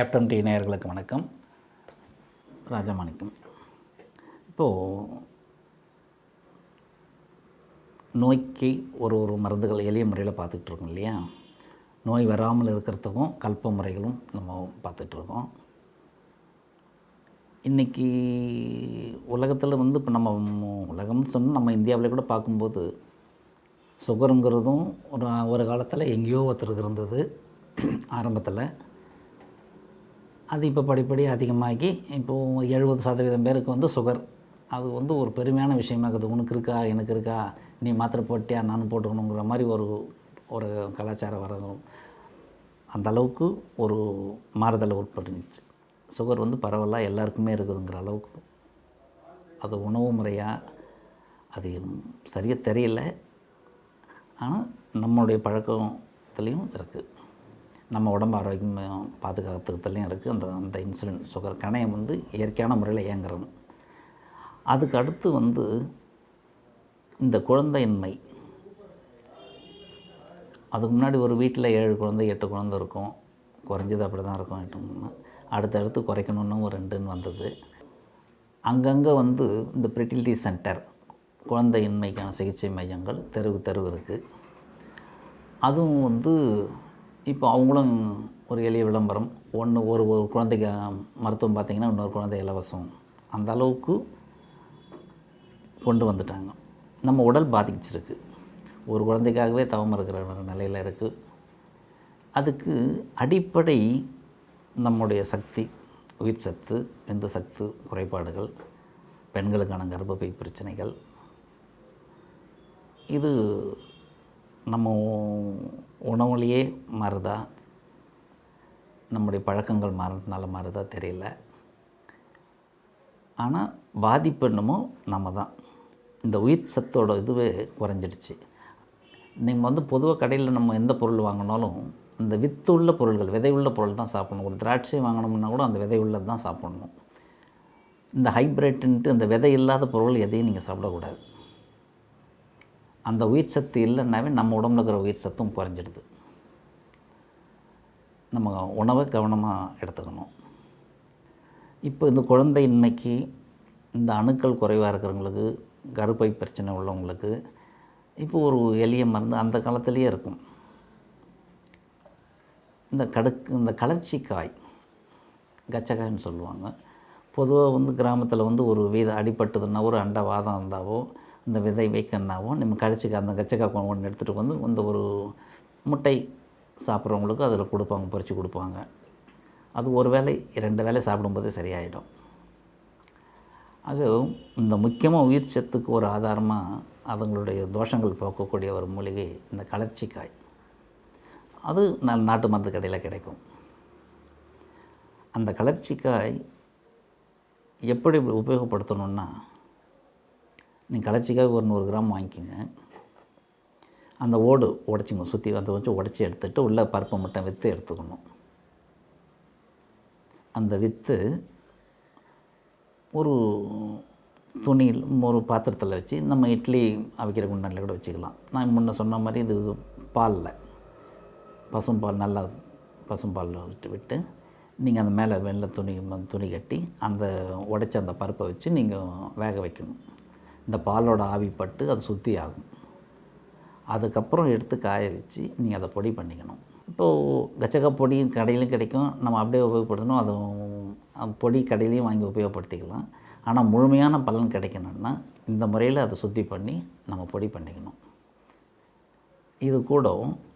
Captain D நேயர்களுக்கு வணக்கம். ராஜமாணிக்கம். இப்போது நோய்க்கு ஒரு ஒரு மருந்துகள் எளிய முறையில் பார்த்துட்ருக்கோம் இல்லையா? நோய் வராமல் இருக்கிறதுக்கும் கல்ப முறைகளும் நம்ம பார்த்துட்ருக்கோம் இன்றைக்கி உலகத்தில் வந்து இப்போ நம்ம உலகம்னு சொன்னால் நம்ம இந்தியாவில் கூட பார்க்கும்போது சுகருங்கிறதும் ஒரு ஒரு காலத்தில் எங்கேயோ ஒருத்தருக்கு இருந்தது. ஆரம்பத்தில் அது இப்போ படிப்படி அதிகமாகி இப்போது எழுபது சதவீதம் பேருக்கு வந்து சுகர் அது வந்து ஒரு பெருமையான விஷயமா இருக்குது. உனக்கு இருக்கா? எனக்கு இருக்கா? நீ மாத்திரை போட்டியா? நானும் போட்டுக்கணுங்கிற மாதிரி ஒரு ஒரு கலாச்சாரம் வரணும் அந்த அளவுக்கு ஒரு மாறுதலை உட்பட்டுருந்துச்சு சுகர் வந்து பரவலாக எல்லாருக்குமே இருக்குதுங்கிற அளவுக்கு. அது உணவு முறையாக அது சரியாக தெரியல. ஆனால் நம்மளுடைய பழக்கத்துலேயும் இருக்குது நம்ம உடம்பு ஆரோக்கியம் பாதுகாத்துக்கிறதுலையும் இருக்குது அந்த அந்த இன்சுலின் சுகர் கணையம் வந்து இயற்கையான முறையில் இயங்குறது. அதுக்கு அடுத்து வந்து இந்த குழந்தையின்மை. அதுக்கு முன்னாடி ஒரு வீட்டில் ஏழு குழந்தை எட்டு குழந்தை இருக்கும். குறைஞ்சது அப்படி தான் இருக்கும் எட்டு அடுத்தடுத்து குறைக்கணுன்னு ஒரு ரெண்டுன்னு வந்தது. அங்கங்கே வந்து இந்த ஃபெர்டிலிட்டி சென்டர் குழந்தையின்மைக்கான சிகிச்சை மையங்கள் தெருவு தெருவு இருக்குது அதுவும் வந்து இப்போ அவங்களும் ஒரு எளிய விளம்பரம். ஒன்று ஒரு ஒரு குழந்தைக்கு மருத்துவம் பார்த்திங்கன்னா இன்னொரு குழந்தை இலவசம். அந்த அளவுக்கு கொண்டு வந்துட்டாங்க. நம்ம உடல் பாதிச்சிருக்கு. ஒரு குழந்தைக்காகவே தவம் இருக்கிற நிலையில் இருக்குது அதுக்கு அடிப்படை நம்முடைய சக்தி உயிர் சத்து விந்து சத்து குறைபாடுகள் பெண்களுக்கான கர்ப்பப்பை பிரச்சனைகள். இது நம்ம உணவுலேயே மாறுதா? நம்முடைய பழக்கங்கள் மாறுறதுனால மாறுதா தெரியல. ஆனால் பாதிப்பு என்னமோ நம்ம தான் இந்த உயிர் சத்தோட இதுவே குறைஞ்சிடுச்சு. நீங்கள் வந்து பொதுவாக கடையில் நம்ம எந்த பொருள் வாங்கினாலும் இந்த வித்து உள்ள பொருள்கள் விதை உள்ள பொருள் தான் சாப்பிடணும். ஒரு திராட்சை வாங்கினோம்னா கூட அந்த விதை உள்ளது தான் சாப்பிடணும். இந்த ஹைப்ரிட்டுன்ட்டு அந்த விதை இல்லாத பொருள் எதையும் நீங்கள் சாப்பிடக்கூடாது. அந்த உயிர் சத்து இல்லைன்னாவே நம்ம உடம்புல இருக்கிற உயிர் சத்தும் குறைஞ்சிடுது. நம்ம உணவை கவனமாக எடுத்துக்கணும். இப்போ இந்த குழந்தையின்மைக்கு இந்த அணுக்கள் குறைவாக இருக்கிறவங்களுக்கு கருப்பை பிரச்சனை உள்ளவங்களுக்கு இப்போ ஒரு எளிய மருந்து அந்த காலத்துலேயே இருக்கும். இந்த கடுக்கு இந்த கலர்ச்சிக்காய் கச்சக்காய்ன்னு சொல்லுவாங்க. பொதுவாக வந்து கிராமத்தில் வந்து ஒரு வீத அடிபட்டதுன்னா ஒரு அண்டை வாதம் இருந்தாவோ இந்த விதை வைக்கன்னாவோ நம்ம கழிச்சிக்க அந்த கச்சக்காய் ஒன்று எடுத்துகிட்டு வந்து இந்த ஒரு முட்டை சாப்பிட்றவங்களுக்கு அதில் கொடுப்பாங்க பறித்து கொடுப்பாங்க. அது ஒரு வேளை ரெண்டு வேளை சாப்பிடும்போதே சரியாயிடும். ஆக இந்த முக்கியமாக உயிர் சத்துக்கு ஒரு ஆதாரமாக அதுங்களுடைய தோஷங்கள் போக்கக்கூடிய ஒரு மூலிகை இந்த கலர்ச்சிக்காய். அது நான் நாட்டு மருந்து கடையில் கிடைக்கும். அந்த கலர்ச்சிக்காய் எப்படி உபயோகப்படுத்தணுன்னா நீங்கள் கலர்ச்சிக்காய் ஒரு நூறு கிராம் வாங்கிக்கோங்க. அந்த ஓடு உடச்சிங்க சுற்றி அதை வச்சு உடச்சி எடுத்துகிட்டு உள்ளே பருப்பை மட்டும் விற்று எடுத்துக்கணும். அந்த விற்று ஒரு துணியில் ஒரு பாத்திரத்தில் வச்சு நம்ம இட்லி அவிக்கிற குண்டனில் கூட வச்சுக்கலாம். நான் முன்ன சொன்ன மாதிரி இது பாலில். பசும்பால் நல்லா பசும்பால் விட்டு விட்டு நீங்கள் அந்த மேலே வெள்ளை துணி துணி கட்டி அந்த உடைச்ச அந்த பருப்பை வச்சு நீங்கள் வேக வைக்கணும். இந்த பாலோட ஆவிப்பட்டு அது சுத்தி ஆகும் அதுக்கப்புறம் எடுத்து காய வச்சு நீங்கள் அதை பொடி பண்ணிக்கணும். இப்போது கச்சக்காய் பொடி கடையிலையும் கிடைக்கும். நம்ம அப்படியே உபயோகப்படுத்தணும். அதுவும் பொடி கடையிலையும் வாங்கி உபயோகப்படுத்திக்கலாம். ஆனால் முழுமையான பலன் கிடைக்கணும்னா இந்த முறையில் அதை சுத்தி பண்ணி நம்ம பொடி பண்ணிக்கணும். இது கூட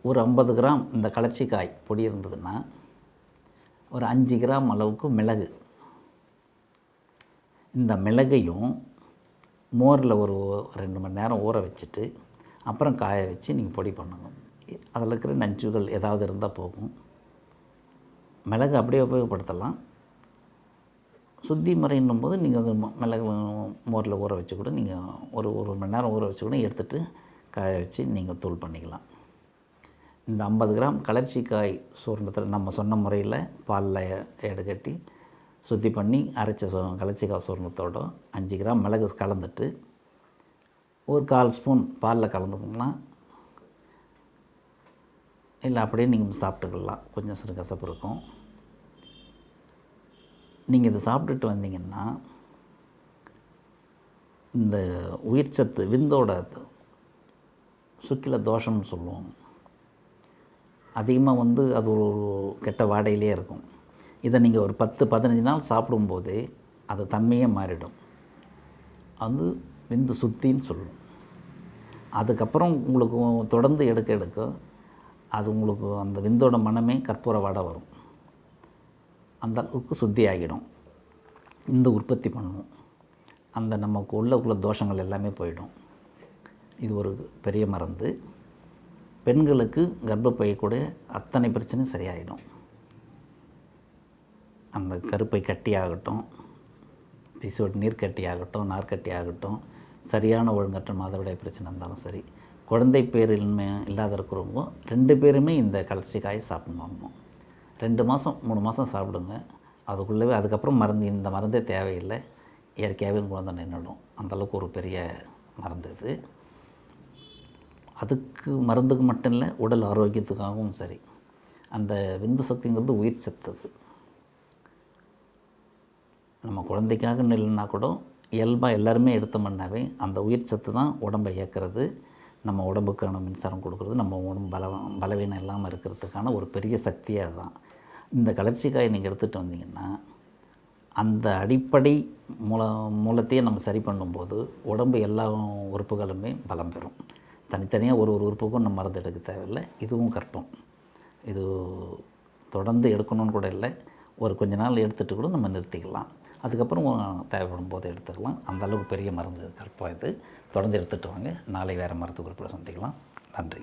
ஒரு ஐம்பது கிராம் இந்த கலர்ச்சிக்காய் பொடி இருந்ததுன்னா ஒரு அஞ்சு கிராம் அளவுக்கு மிளகு. இந்த மிளகையும் மோரில் ஒரு ரெண்டு மணி நேரம் ஊற வச்சுட்டு அப்புறம் காய வச்சு நீங்கள் பொடி பண்ணணும். அதில் இருக்கிற நஞ்சுகள் ஏதாவது இருந்தால் போகும் மிளகு அப்படியே உபயோகப்படுத்தலாம். சுத்தி முறைன்னும் போது நீங்கள் அது மிளகு மோரில் ஊற வச்சு கூட நீங்கள் ஒரு ஒரு மணி நேரம் ஊற வச்சு கூட எடுத்துகிட்டு காய வச்சு நீங்கள் தூள் பண்ணிக்கலாம். இந்த ஐம்பது கிராம் கலர்ச்சிக்காய் சூர்ணத்தில் நம்ம சொன்ன முறையில் பாலில் எடுக்கட்டி சுத்தி பண்ணி அரைச்ச சோ கலர்ச்சிக்காய் சூர்ணத்தோட அஞ்சு கிராம் மிளகு கலந்துட்டு ஒரு கால் ஸ்பூன் பாலில் கலந்துக்கலாம் இல்லை அப்படியே நீங்கள் சாப்பிட்டுக்கலாம். கொஞ்சம் சிறு கசப்பு இருக்கும். நீங்கள் இதை சாப்பிட்டுட்டு வந்தீங்கன்னா இந்த உயிர் சத்து விந்தோட சுக்கில தோஷம்னு சொல்லுவோம். அதிகமாக வந்து அது ஒரு கெட்ட வாடையிலே இருக்கும். இதை நீங்கள் ஒரு பத்து பதினஞ்சு நாள் சாப்பிடும்போதே அது தன்மையே மாறிடும். அது விந்து சுத்தின்னு சொல்லுவோம் அதுக்கப்புறம் உங்களுக்கு தொடர்ந்து எடுக்க எடுக்க அது உங்களுக்கு அந்த விந்தோட மனமே கற்பூர வாடை வரும். அந்த அளவுக்கு சுத்தி ஆகிடும் இந்த உற்பத்தி பண்ணணும் அந்த நமக்கு உள்ள உள்ள தோஷங்கள் எல்லாமே போயிடும். இது ஒரு பெரிய மருந்து. பெண்களுக்கு கர்ப்பப்பை கூட அத்தனை பிரச்சனையும் சரியாயிடும். அந்த கருப்பை கட்டியாகட்டும் பிசோட் நீர்க்கட்டி ஆகட்டும் நார்க்கட்டி ஆகட்டும் சரியான ஒழுங்கற்ற மாதவிடாய் பிரச்சனை இருந்தாலும் சரி குழந்தை பேரின்மை இன்மை இல்லாத இருக்கிறவங்க ரெண்டு பேருமே இந்த கலர்ச்சிக்காய் சாப்பிடணும் ரெண்டு மாதம் மூணு மாதம் சாப்பிடுங்க. அதுக்குள்ளவே அதுக்கப்புறம் மருந்து இந்த மருந்தே தேவையில்லை. இயற்கையாகவே குழந்தை நின்றுடும். அந்தளவுக்கு ஒரு பெரிய மருந்து இது. அதுக்கு மருந்துக்கு மட்டும் இல்லை உடல் ஆரோக்கியத்துக்காகவும் சரி. அந்த விந்து சக்திங்கிறது உயிர் சத்து அது. நம்ம குழந்தைக்காக இல்லைன்னா கூட இயல்பாக எல்லாருமே எடுத்தோம்னாவே அந்த உயிர் சத்து தான் உடம்பை இயக்கிறது. நம்ம உடம்புக்கான மின்சாரம் கொடுக்குறது நம்ம உடம்பு பல பலவீனம் இல்லாமல் இருக்கிறதுக்கான ஒரு பெரிய சக்தியே அதுதான். இந்த கலர்ச்சிக்காயை நீங்கள் எடுத்துகிட்டு வந்தீங்கன்னா அந்த அடிப்படை மூல மூலத்தையே நம்ம சரி பண்ணும்போது உடம்பு எல்லா உறுப்புகளுமே பலம் பெறும். தனித்தனியாக ஒரு ஒரு உறுப்புக்கும் நம்ம மருந்து எடுக்க தேவையில்லை. இதுவும் கற்பம். இது தொடர்ந்து எடுக்கணும்னு கூட இல்லை. ஒரு கொஞ்ச நாள் எடுத்துகிட்டு கூட நம்ம நிறுத்திக்கலாம். அதுக்கப்புறம் தேவைப்படும் போது எடுத்துக்கலாம். அந்த அளவுக்கு பெரிய மருந்து கற்பம் இது. தொடர்ந்து எடுத்துகிட்டு வாங்க. நாளை வேறு மருத்துவ குறிப்பில் சந்திக்கலாம். நன்றி.